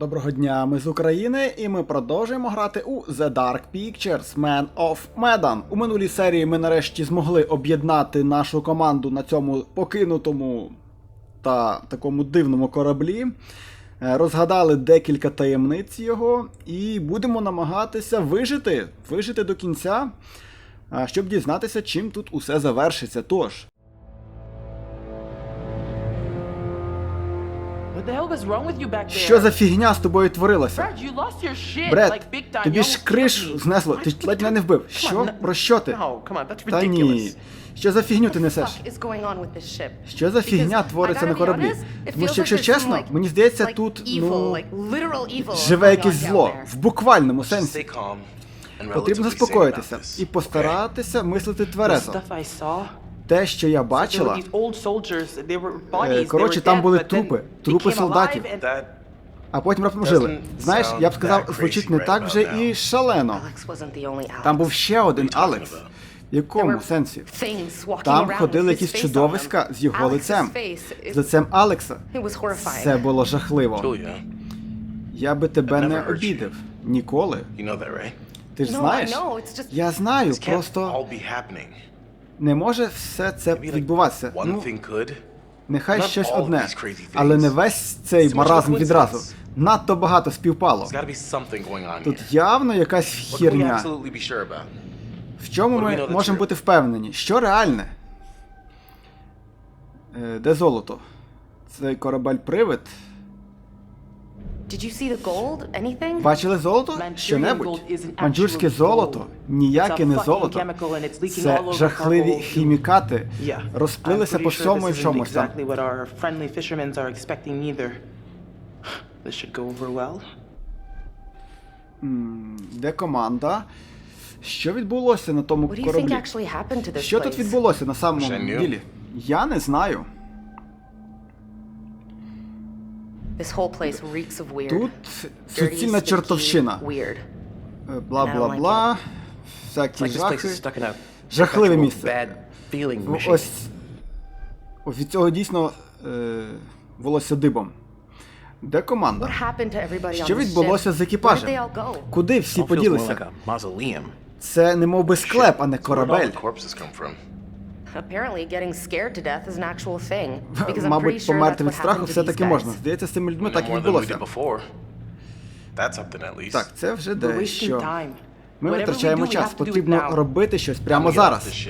Доброго дня, ми з України, і ми продовжуємо грати у The Dark Pictures Man of Medan. У минулій серії ми нарешті змогли об'єднати нашу команду на цьому покинутому та такому дивному кораблі. Е, Розгадали декілька таємниць його, і будемо намагатися вижити, вижити до кінця, щоб дізнатися, чим тут усе завершиться. Тож, що за фігня з тобою творилася? Brad, you lost your shit Бред, like big time. тобі ж криш знесло, ти ледь мене не вбив. Що? Про що ти? No, come on, that's Та ні. ridiculous. Що за фігню ти несеш? fuck is going on with this ship? Що за фігня твориться на кораблі? Тому feels що, якщо чесно, мені здається, тут evil, ну, like literal evil живе якесь зло. there. В буквальному сенсі. Потрібно заспокоїтися і постаратися мислити тверезо. Те, що я бачила. Е, коротше, там були трупи, трупи солдатів. а потім раптом жили. Знаєш, я б сказав, звучить не так вже і шалено. Там був ще один Алекс. В якому сенсі? Там ходили якісь чудовиська з його лицем. З лицем Алекса. Це було жахливо. Я би тебе не обідав. Ніколи. Ти ж знаєш? Я знаю, просто. Не може все це відбуватися. Ну, нехай щось одне, але не весь цей маразм відразу. Надто багато співпало. Тут явно якась хірня. В чому ми можемо бути впевнені? Що реальне? Е, Де золото? Цей корабель-привид. Did you see the gold? Anything? Бачили золото? Щонебудь? Манджурське actual золото gold. ніяке не золото. chemical and it's leaking Це all over жахливі хімікати. Yeah. Розплилися I'm по pretty sure всьому і this isn't всьомусь там. exactly what our friendly fishermen are expecting either. This should go over well. Де команда? Що відбулося на тому What do you think кораблі? actually happened to this Що тут відбулося на самому ділі? Я не знаю. Тут суцільна чертовщина. Weird. Е, Бла-бла-бла. Всякі Like this place жахи. Жахливе місце. Ось ось від цього дійсно е, волосся дибом. Де команда? Що відбулося з екіпажем? Куди всі поділися? Це не мов би склеп, а не корабель. Мабуть, померти від страху все-таки можна. Здається, з цими людьми так і more than we відбулося. did before. That's something at least. Так, це вже дещо. time. Ми Whatever we витрачаємо do, we час. have to do it Потрібно now. робити щось прямо зараз.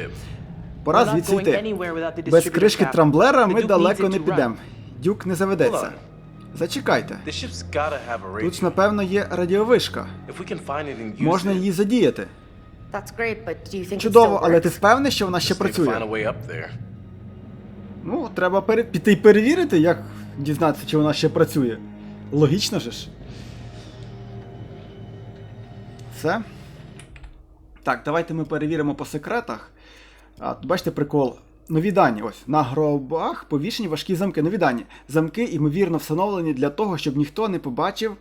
Пора We're not звідси going йти. anywhere without the Без кришки трамблера The ми далеко не підемо. Дюк не заведеться. Зачекайте. Тут ж, напевно, є радіовишка. If we can find it and use Можна її задіяти. Чудово, але ти впевнений, що вона ще працює? way up there. Ну, треба пере... піти й перевірити, як дізнатися, чи вона ще працює. Логічно же ж. Все. Так, давайте ми перевіримо по секретах. А, тут бачите прикол. Нові дані. Ось. На гробах повішені важкі замки. Нові дані. Замки, ймовірно, встановлені для того, щоб ніхто не побачив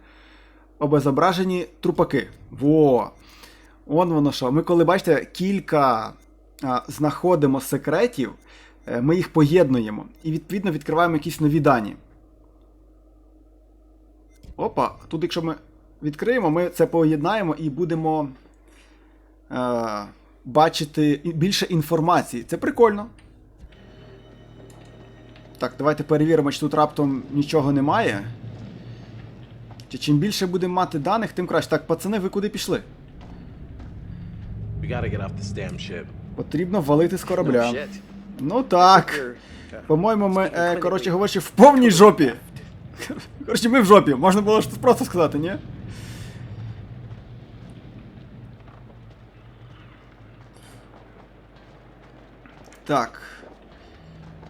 обезображені трупаки. Во! Он воно що. Ми коли бачите, кілька а, знаходимо секретів, е, ми їх поєднуємо і відповідно відкриваємо якісь нові дані. Опа, тут, якщо ми відкриємо, ми це поєднаємо і будемо е, бачити більше інформації. Це прикольно. Так, давайте перевіримо, чи тут раптом нічого немає. Чи чим більше будемо мати даних, тим краще. Так, пацани, ви куди пішли? Потрібно валити з корабля. Ну так. По-моєму, ми, е, коротше говорячи, в повній жопі. Коротше, ми в жопі. Можна було просто сказати, ні? Так.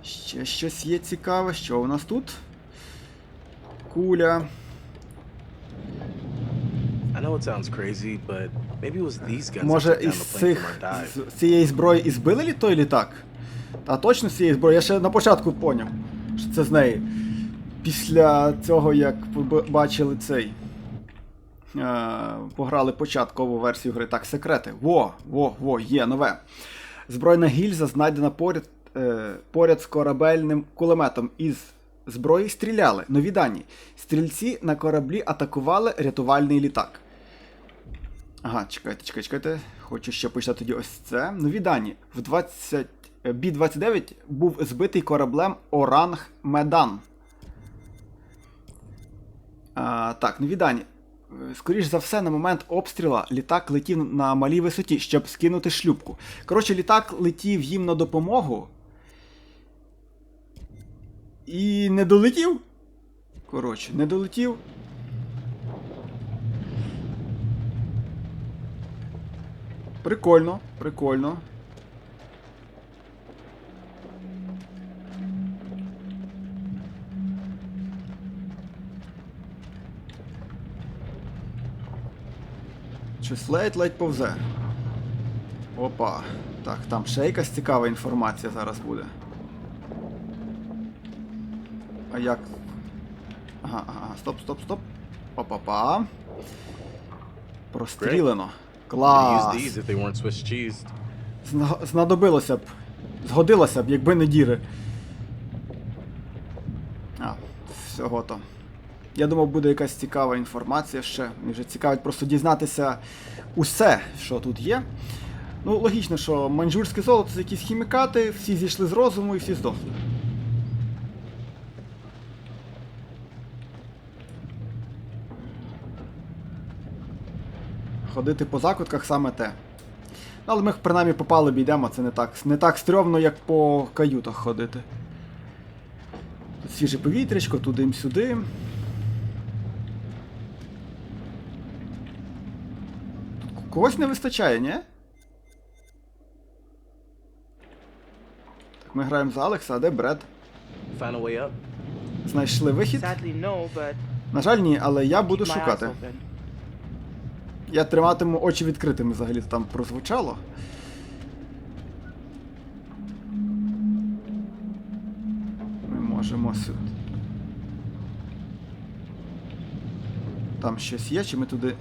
Ще щось є цікаве. Що у нас тут? Куля. I know it sounds crazy, but Може, із цих з цієї зброї і збили лі той літак? Та точно з цієї зброї. Я ще на початку поняв, що це з неї. Після цього, як поб- бачили цей. Е, пограли початкову версію гри. Так, секрети. Во, во, во, є нове. Збройна гільза знайдена поряд, е, поряд з корабельним кулеметом із зброї стріляли. Нові дані. Стрільці на кораблі атакували рятувальний літак. Ага, чекайте, чекайте, чекайте. Хочу ще почитати тоді ось це. Нові дані. В 20... е, Бі-29 був збитий кораблем Оранг Медан. Так, нові дані. Е, Скоріш за все, на момент обстріла літак летів на малій висоті, щоб скинути шлюпку. Коротше, літак летів їм на допомогу. І не долетів. Коротше, не долетів. Прикольно, прикольно. Щось ледь-ледь повзе. Опа. Так, там ще якась цікава інформація зараз буде. А як. Ага, ага, стоп, стоп, стоп. Опа-па. Прострілено. Клас. use these if they weren't Swiss cheesed. Зна- Знадобилося б. Згодилося б, якби не діри. А, всього то. Я думав, буде якась цікава інформація ще. Мені вже цікавить просто дізнатися усе, що тут є. Ну, логічно, що маньчжурське золото це якісь хімікати, всі зійшли з розуму і всі здохли. Ходити по закутках саме те. Але ми принаймні попали бійдемо, це не так, не так стрьомно, як по каютах ходити. Тут свіже повітрячко, туди-сюди. Тут когось не вистачає, ні? Так, ми граємо за Алекса, а де Бред? Find way up. Знайшли вихід? На жаль, ні, але я буду шукати. Я триматиму очі відкритими, взагалі там прозвучало. Ми можемо сюди. Там щось є, чи ми туди.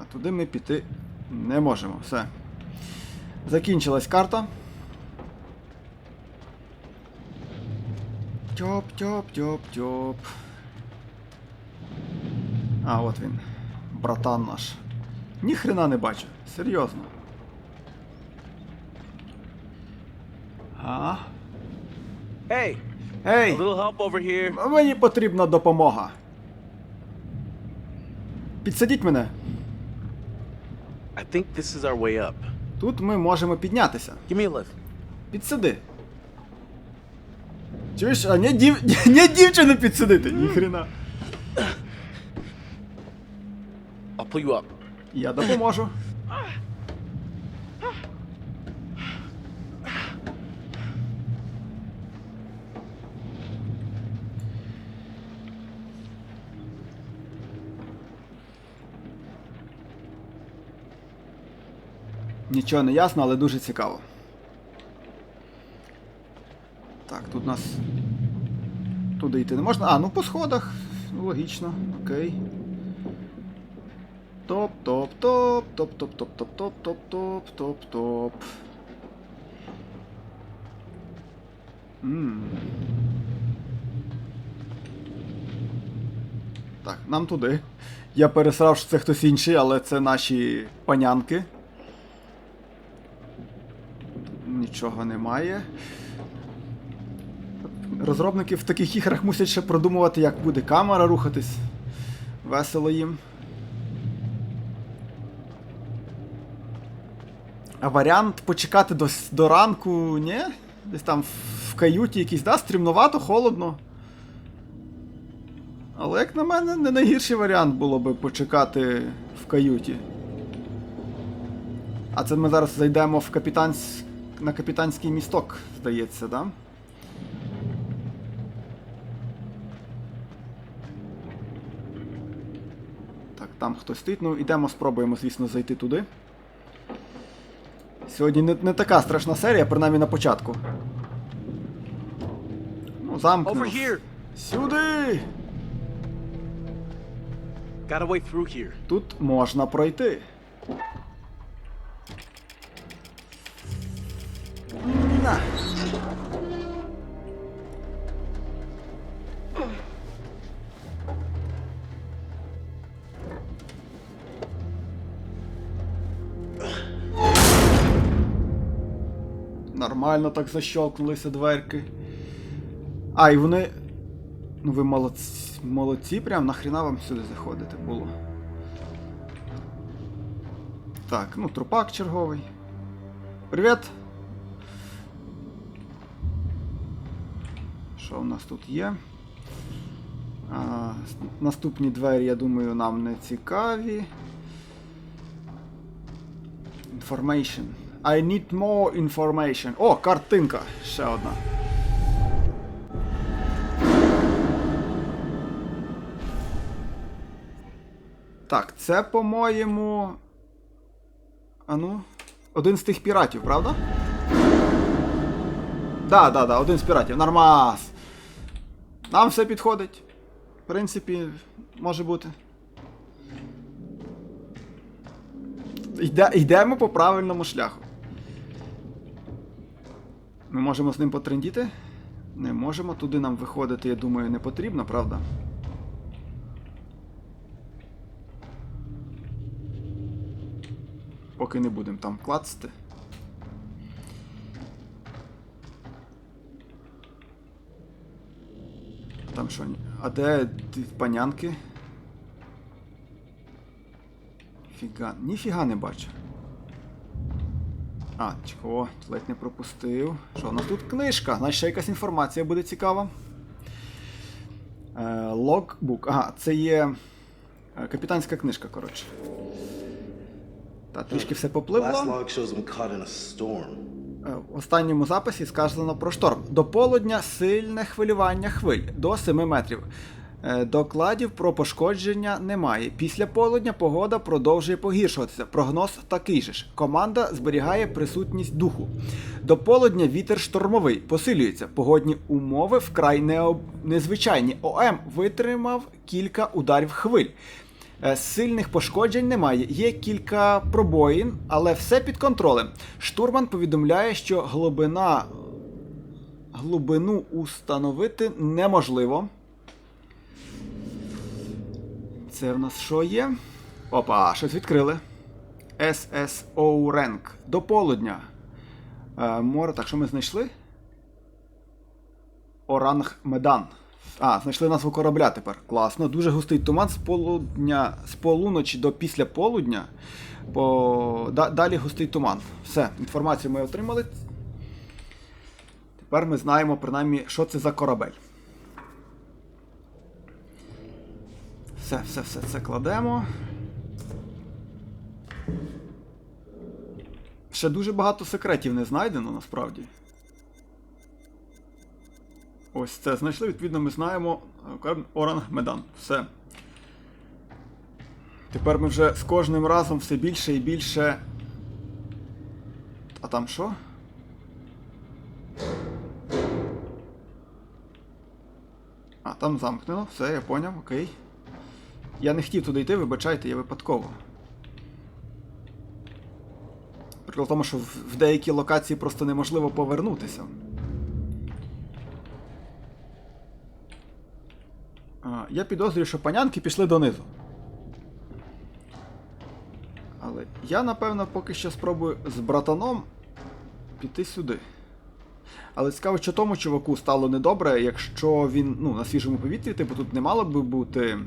А туди ми піти не можемо. Все. Закінчилась карта. Тьоп, тьоп, тьоп, тьоп. А, от він. Братан наш. Ніхрена не бачу. Серйозно. А? Ей! here. Мені потрібна допомога. Підсадіть мене. I think this is our way up. Тут ми можемо піднятися. Give me a lift. Підсади. Чуєш, а не, дів... не дівчину підсадити, ніхрена. I'll pull you up. Я допоможу. Нічого не ясно, але дуже цікаво. Так, тут нас. Туди йти не можна. А, ну по сходах. Логічно, окей. Топ, топ. М. Так, нам туди. Я пересрав, що це хтось інший, але це наші панянки. Нічого немає. Розробники в таких іграх мусять ще продумувати, як буде камера рухатись. Весело їм. А варіант почекати до, до ранку, ні? Десь там в- каюті якийсь, да, стрімновато, холодно. Але як на мене, не найгірший варіант було би почекати в каюті. А це ми зараз зайдемо в капітансь... на капітанський місток, здається, да? Так, там хтось стоїть. Ну, ідемо, спробуємо, звісно, зайти туди. Сьогодні не, не така страшна серія, принаймні на початку. Ну, замкнув. Сюди! Тут можна пройти. Нормально так защелкнулися дверки. А, і вони. Ну ви молодці, молодці прям нахріна вам сюди заходити було. Так, ну трупак черговий. Привіт! Що у нас тут є? А, наступні двері, я думаю, нам не цікаві. Information. I need more information. О, картинка! Ще одна. Так, це, по-моєму. А ну. Один з тих піратів, правда? Да, да, да, один з піратів. Нормас. Нам все підходить. В принципі, може бути. Йде, йдемо по правильному шляху. Ми можемо з ним потрендіти? Не можемо. Туди нам виходити, я думаю, не потрібно, правда? Поки не будемо там клацати. Там що? А де панянки? Фіга. Ніфіга не бачу. А, чого, ледь не пропустив. Що у нас тут книжка? Значить, ще якась інформація буде цікава. Е, логбук. Ага, це є е, капітанська книжка, коротше. Та трішки все попливло. Е, В останньому записі сказано про шторм. До полудня сильне хвилювання хвиль до 7 метрів. Е, Докладів про пошкодження немає. Після полудня погода продовжує погіршуватися. Прогноз такий же ж. Команда зберігає присутність духу. До полудня вітер штормовий посилюється. Погодні умови вкрай необ... незвичайні. ОМ витримав кілька ударів хвиль. Е, Сильних пошкоджень немає. Є кілька пробоїн, але все під контролем. Штурман повідомляє, що глибина глибину установити неможливо. Це в нас що є? Опа, щось відкрили. SSO Rank. До полудня. Е, море, так що ми знайшли? Оранг Медан. А, знайшли назву корабля тепер. Класно. Дуже густий туман з полудня, з полуночі до після полудня. По... Да, далі густий туман. Все, інформацію ми отримали. Тепер ми знаємо принаймні, що це за корабель. Все, все, все це кладемо. Ще дуже багато секретів не знайдено насправді. Ось це знайшли, відповідно, ми знаємо е, Оранг Медан. Все. Тепер ми вже з кожним разом все більше і більше. А там що? А, там замкнено, все, я поняв, окей. Я не хотів туди йти, вибачайте, я випадково. Прикол в тому, що в деякі локації просто неможливо повернутися. Я підозрюю, що панянки пішли донизу. Але я, напевно, поки що спробую з братаном піти сюди. Але цікаво, що тому чуваку стало недобре, якщо він ну, на свіжому повітрі, типу тут не мало би бути.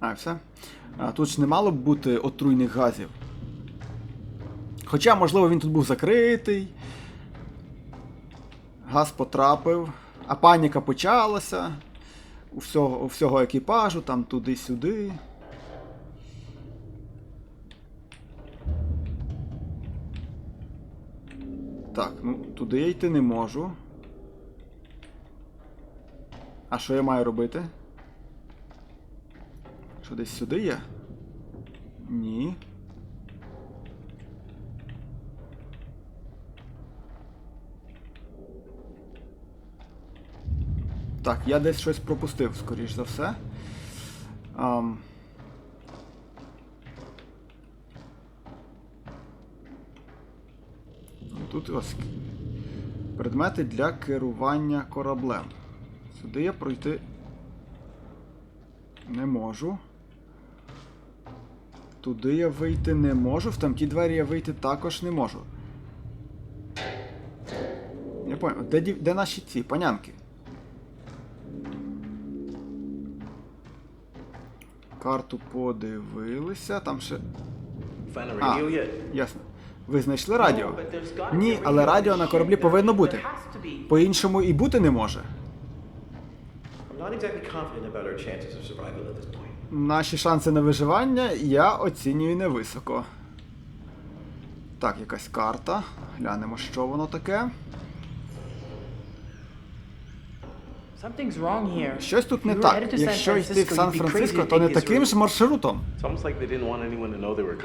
А, все. А, тут ж не мало б бути отруйних газів. Хоча, можливо, він тут був закритий. Газ потрапив, а паніка почалася. У всього, у всього екіпажу, там туди-сюди. Так, ну туди я йти не можу. А що я маю робити? Що десь сюди є? Ні. Так, я десь щось пропустив, скоріш за все. Ну, Тут ось предмети для керування кораблем. Сюди я пройти не можу. Туди я вийти не можу, в тамті двері я вийти також не можу. Я понял, де, де наші ці панянки? Карту подивилися, там ще. А, ясно. Ви знайшли радіо? Ні, але радіо на кораблі повинно бути. По-іншому і бути не може. I'm not exactly confident about our chances of survival at this point. Наші шанси на виживання я оцінюю невисоко. Так, якась карта. Глянемо, що воно таке. Щось тут не так. Якщо йти в Сан-Франциско, то не таким ж маршрутом.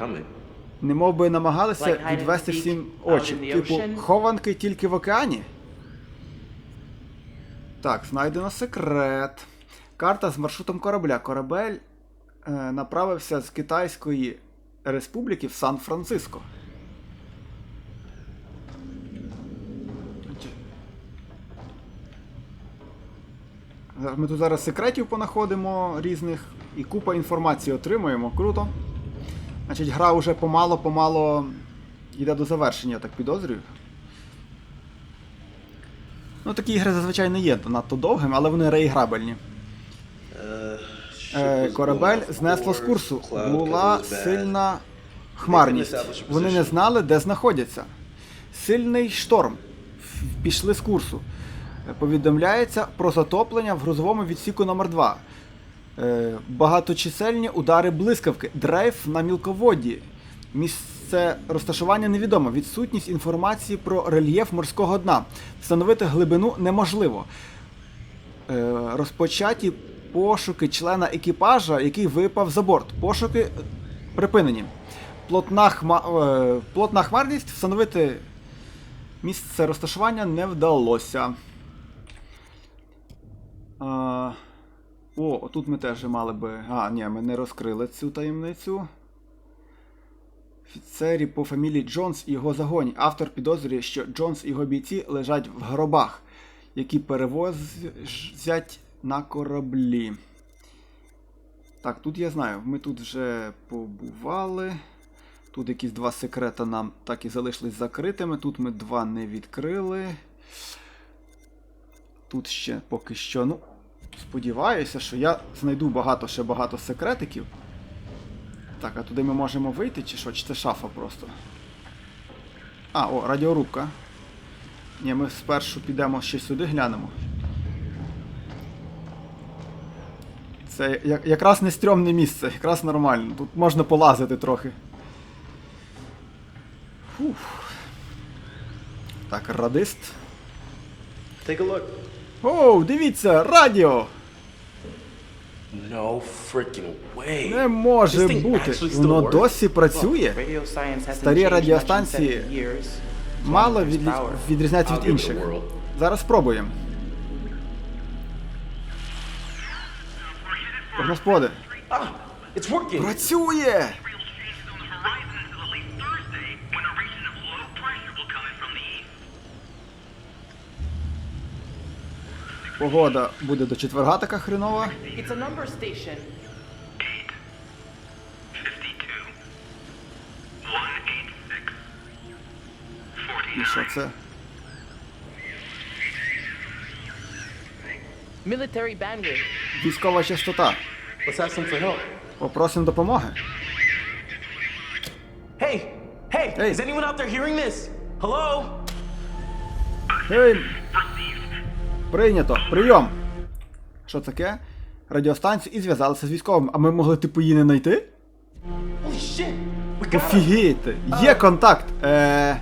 Coming. Немов би намагалися відвести всім очі. Типу, хованки тільки в океані. Так, знайдено секрет. Карта з маршрутом корабля. Корабель направився з Китайської Республіки в Сан-Франциско. Ми тут зараз секретів понаходимо різних і купа інформації отримуємо. Круто. Значить, гра вже помало-помало йде до завершення, так підозрюю. Ну, такі ігри зазвичай не є надто довгими, але вони реіграбельні. Е, корабель знесло з курсу. Була сильна хмарність. Вони не знали, де знаходяться. Сильний шторм. Пішли з курсу. Повідомляється про затоплення в грузовому відсіку номер 2 Е, Багаточисельні удари блискавки. Дрейф на мілководді. Місце розташування невідомо. Відсутність інформації про рельєф морського дна. Встановити глибину неможливо. Е, розпочаті пошуки члена екіпажа, який випав за борт. Пошуки припинені. Плотна, хма... е, плотна хмарність встановити місце розташування не вдалося. А, о, тут ми теж мали би. А, ні, ми не розкрили цю таємницю. Офіцері по фамілії Джонс і його загоні. Автор підозрює, що Джонс і його бійці лежать в гробах, які перевозять на кораблі. Так, тут я знаю, ми тут вже побували. Тут якісь два секрета нам так і залишились закритими. Тут ми два не відкрили. Тут ще поки що, ну, сподіваюся, що я знайду багато ще багато секретиків. Так, а туди ми можемо вийти чи що? Чи це шафа просто? А, о, радіорубка. Ні, ми спершу підемо ще сюди глянемо. Це якраз не стрьомне місце, якраз нормально. Тут можна полазити трохи. Фух. Так, радист. Take a look. Оу, дивіться, радіо! No freaking way. Не може бути. Воно досі працює. Старі радіостанції 70 years. It's Мало one від... інших. Зараз спробуємо. The east. Погода буде до четверга така хренова. It's a number station. 52. 186. І що це? Military bandwidth. Військова частота. Let's ask them for help. Попросимо допомоги. Hey, hey, Hey. is anyone out there hearing this? Hello? Гей! Прийнято. Прийом! Що таке? Радіостанцію і зв'язалися з військовими. А ми могли типу її не знайти? Holy shit! We got her. Офігіти! Є контакт! Е...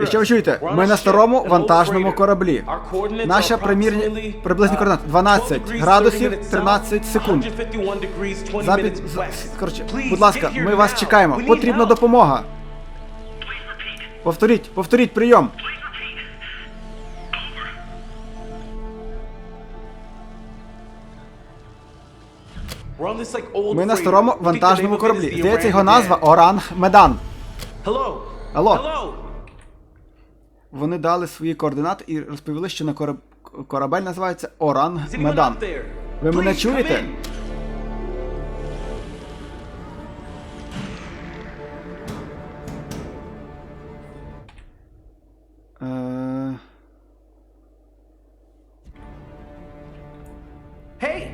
Якщо ви чуєте, ми на старому вантажному кораблі. Are примірні приблизні uh, координати 12 12 градусів 13 секунд. 151 degrees, 20 Запід, коротше, будь ласка, ми вас чекаємо. Потрібна допомога. Повторіть, повторіть прийом. Ми на старому вантажному кораблі. Здається, його назва Оранг Медан. Алло. Вони дали свої координати і розповіли, що на кораб... корабель називається anyone Медан. Ви мене чуєте? Е, Hey,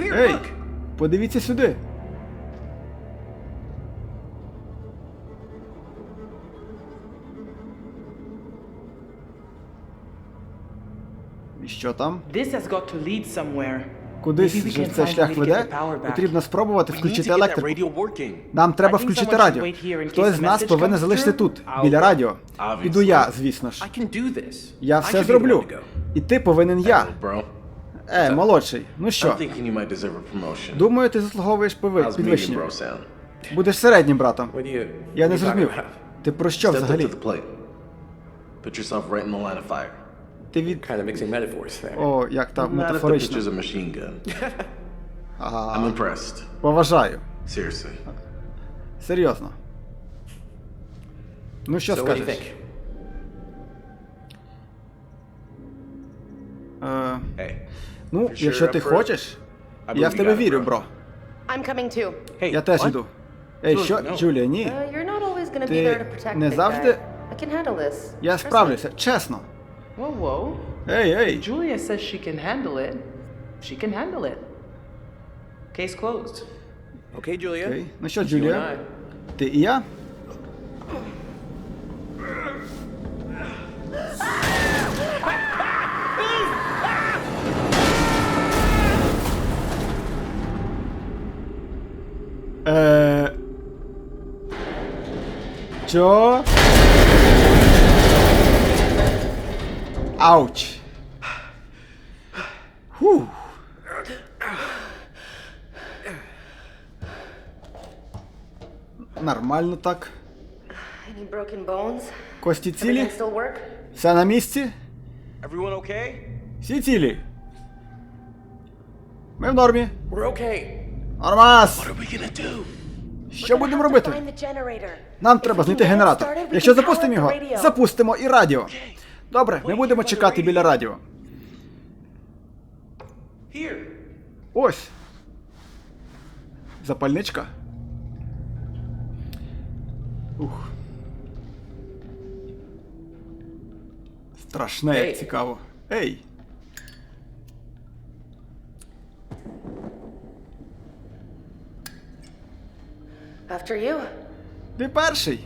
Ей, подивіться сюди. І що там? This has got to lead somewhere. Кудись же цей шлях веде. Потрібно спробувати включити електрику. Нам треба включити радіо. Хтось з нас повинен залишити тут, біля радіо. Іду я, звісно ж. Я все зроблю. І ти повинен я. Е, молодший. Ну що, думаю, ти заслуговуєш підвищення. Будеш середнім братом. Я не зрозумів. Ти про що взагалі? Put yourself right in the line of fire. Ти від. Kind of mixing metaphors there. О, як так, the метафорично. picture's a machine gun. Ага, I'm impressed. поважаю. Seriously. Серйозно. Ну що so what do you скажеш? think? Е, Hey. ну, sure якщо ти up for it? хочеш, I я believe в you тебе got it, вірю, bro. бро. I'm coming too. Hey, Я теж what? іду. Ей, Julia, що, no. Джулія, ні. Uh, you're not always gonna be Ти there to protect не завжди- guy. I can handle this. Я Trust me. справлюся, чесно. Whoa, whoa. Hey, hey. Julia says she can handle it. She can handle it. Case closed. Okay, Julia. Okay. No sure, Julia. The i ja? Eee... Е... Ауч. Фух. Нормально так. Any broken bones? Кості цілі? Everything still work? Все на місці? Everyone okay? Всі цілі. Ми в нормі. We're okay. Нормас! What are we gonna do? Що We're будемо робити? find the generator. Нам If треба знайти генератор. Якщо запустимо його, запустимо і радіо. Добре, ми будемо чекати біля радіо. Ось. Запальничка. Ух. Страшне, як цікаво. Ей. After you. Ти перший.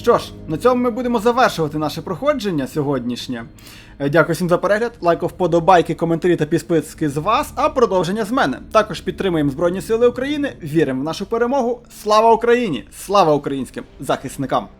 Що ж, на цьому ми будемо завершувати наше проходження сьогоднішнє. Е, Дякую всім за перегляд, лайк, вподобайки, коментарі та підписки з вас, а продовження з мене. Також підтримуємо Збройні Сили України, віримо в нашу перемогу. Слава Україні! Слава українським захисникам!